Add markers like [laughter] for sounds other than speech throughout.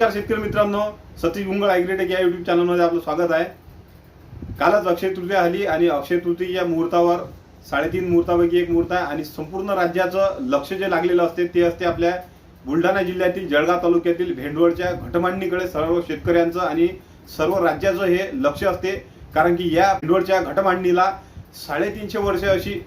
नमस्कार शेतकरी मित्रांनो सतीश गुंगळ ॲग्रेटेक या युट्यूब चॅनलमध्ये आपलं स्वागत आहे. कालच अक्षय तृतीया आली आणि अक्षय तृतीया मुहूर्तावर साडेतीन मुहूर्तापैकी एक मुहूर्त आहे आणि संपूर्ण राज्याचं लक्ष जे लागलेलं असते ते असते आपल्या बुलढाणा जिल्ह्यातील जळगाव तालुक्यातील भेंडवळच्या घटमांडणीकडे सर्व शेतकऱ्यांचं आणि सर्व राज्याचं हे लक्ष असते. कारण की या भेंडवळच्या घटमांडणीला साडेतीनशे वर्ष अशी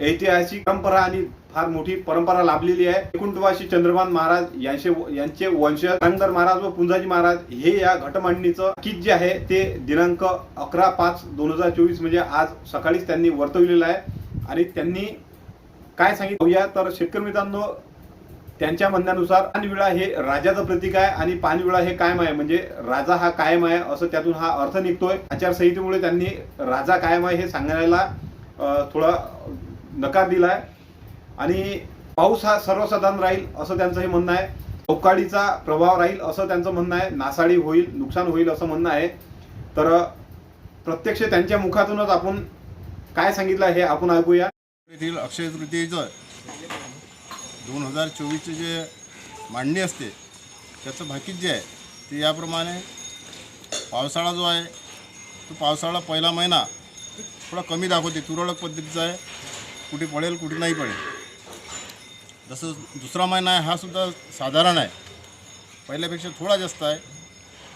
ऐतिहासिक परंपरा आणि फार मोठी परंपरा लाभलेली आहे. वैकुंठवासी चंद्रमान महाराज यांचे यांचे वंशज रंगधर महाराज व पुंजाजी महाराज हे या घटमांडणीचं कित जे आहे ते दिनांक अकरा पाच दोन हजार चोवीस म्हणजे आज सकाळीच त्यांनी वर्तवलेलं आहे. आणि त्यांनी काय सांगितलं? तर शेतकरी मित्रांनो त्यांच्या म्हणण्यानुसार पानविळा हे राजाचं प्रतीक आहे आणि पानविळा हे कायम आहे. म्हणजे राजा हा कायम आहे असं त्यातून हा अर्थ निघतोय. आचारसंहितेमुळे त्यांनी राजा कायम आहे हे सांगायला थोडा नकार दिला आहे. आणि पाऊस हा सर्वसाधारण राहील असं त्यांचं हे म्हणणं आहे. अवकाळीचा प्रभाव राहील असं त्यांचं म्हणणं आहे. नासाडी होईल नुकसान होईल असं म्हणणं आहे. तर प्रत्यक्ष त्यांच्या मुखातूनच आपण काय सांगितलं हे आपण ऐकूया. येथील अक्षय तृतीयेचं दोन हजार चोवीसचे जे मांडणी असते त्याचं भाकीत जे आहे ते याप्रमाणे पावसाळा जो आहे तो पावसाळा पहिला महिना थोडा कमी दाखवते तुरळक पद्धतीचा आहे. कुठे पडेल कुठे नाही पडेल. जसं दुसरा महिना आहे हा सुद्धा साधारण आहे. पहिल्यापेक्षा थोडा जास्त आहे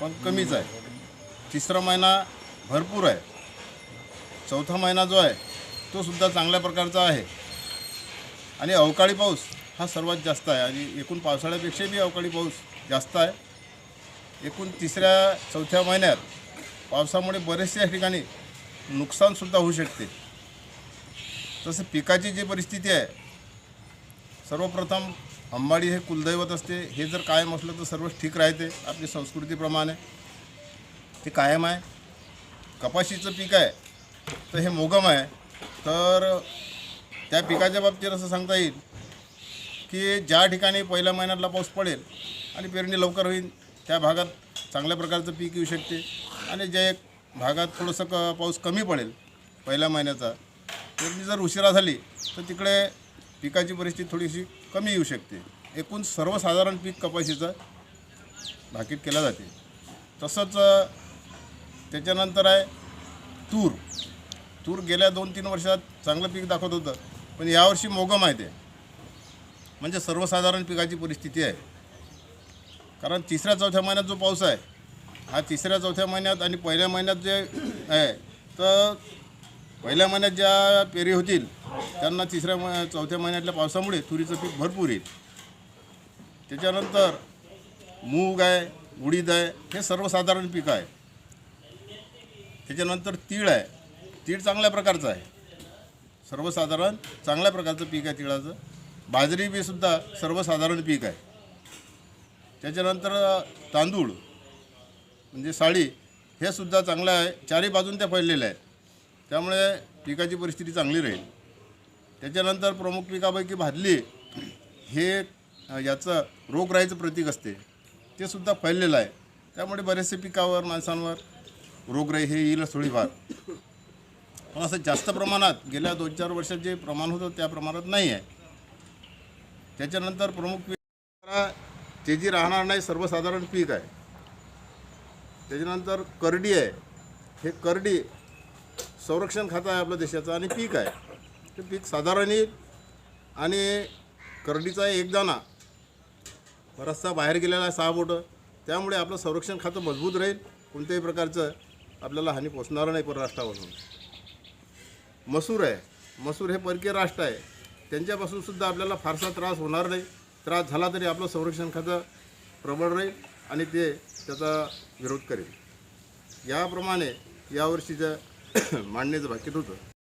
पण कमीच आहे. तिसरा महिना भरपूर आहे. चौथा महिना जो आहे तो सुद्धा चांगल्या प्रकारचा आहे. आणि अवकाळी पाऊस हा सर्वात जास्त आहे. आणि एकूण पावसाळ्यापेक्षाही अवकाळी पाऊस जास्त आहे. एकूण तिसऱ्या चौथ्या महिन्यात पावसामुळे बरेचशा ठिकाणी नुकसानसुद्धा होऊ शकते. तसं पिकाची जी परिस्थिती आहे सर्वप्रथम अंबाडी हे कुलदैवत असते. हे जर कायम असलं तर सर्व ठीक राहते. आपली संस्कृतीप्रमाणे ते कायम आहे. कपाशीचं पीक आहे तर हे मोगम आहे. तर त्या पिकाच्या बाबतीत असं सांगता येईल की ज्या ठिकाणी पहिल्या महिन्यातला पाऊस पडेल आणि पेरणी लवकर होईल त्या भागात चांगल्या प्रकारचं पीक येऊ शकते. आणि ज्या एक भागात थोडंसं क पाऊस कमी पडेल पहिल्या महिन्याचा पेरणी जर उशिरा झाली तर तिकडे पिकाची परिस्थिती थोडीशी कमी येऊ शकते. एकूण सर्वसाधारण पीक कपाशीचं भाकीत केलं जाते. तसंच त्याच्यानंतर आहे तूर. तूर गेल्या दोन तीन वर्षात चांगलं पीक दाखवत होतं पण यावर्षी मोगम आहे ते. म्हणजे सर्वसाधारण पिकाची परिस्थिती आहे. कारण तिसऱ्या चौथ्या महिन्यात जो पाऊस आहे हा तिसऱ्या चौथ्या महिन्यात आणि पहिल्या महिन्यात जे आहे तर पहिल्या महिन्यात ज्या पेरी होतील त्यांना तिसऱ्या म चौथ्या महिन्यातल्या पावसामुळे तुरीचं पीक भरपूर येईल. त्याच्यानंतर मूग आहे उडीद आहे हे सर्वसाधारण पिकं आहे. त्याच्यानंतर तीळ आहे. तीळ चांगल्या प्रकारचं आहे. सर्वसाधारण चांगल्या प्रकारचं पीक आहे तिळाचं. बाजरी बी सुद्धा सर्वसाधारण पीक आहे. त्याच्यानंतर तांदूळ म्हणजे साळी हे सुद्धा चांगलं आहे. चारही बाजून त्या फैललेल्या आहेत. त्यामुळे पिकाची परिस्थिती चांगली राहील. त्याच्यानंतर प्रमुख पिकापैकी भादली हे याचं रोगराईचं प्रतीक असते. ते सुद्धा फैललेलं आहे. त्यामुळे बरेचसे पिकावर माणसांवर रोगराई हे येईलच थोडीफार. पण असं जास्त प्रमाणात गेल्या दोन चार वर्षात जे प्रमाण होतं त्या प्रमाणात नाही आहे. त्याच्यानंतर प्रमुख पीक ते जी राहणार नाही सर्वसाधारण पीक आहे. त्याच्यानंतर करडी आहे. हे करडी संरक्षण खातं आहे आपल्या देशाचं आणि पीक आहे. ते पीक साधारण येईल आणि करडीचा एक दाना बराचसा बाहेर गेलेला आहे सहा बोटं. त्यामुळे आपलं संरक्षण खातं मजबूत राहील. कोणत्याही प्रकारचं आपल्याला हानी पोचणार नाही परराष्ट्रापासून मसूर आहे. मसूर हे परकीय राष्ट्र आहे. त्यांच्यापासून सुद्धा आपल्याला फारसा त्रास होणार नाही. त्रास झाला तरी आपलं संरक्षण खातं प्रबळ राहील आणि ते त्याचा विरोध करेल. याप्रमाणे यावर्षीचं [coughs] मांडण्याचं भाकीत होतं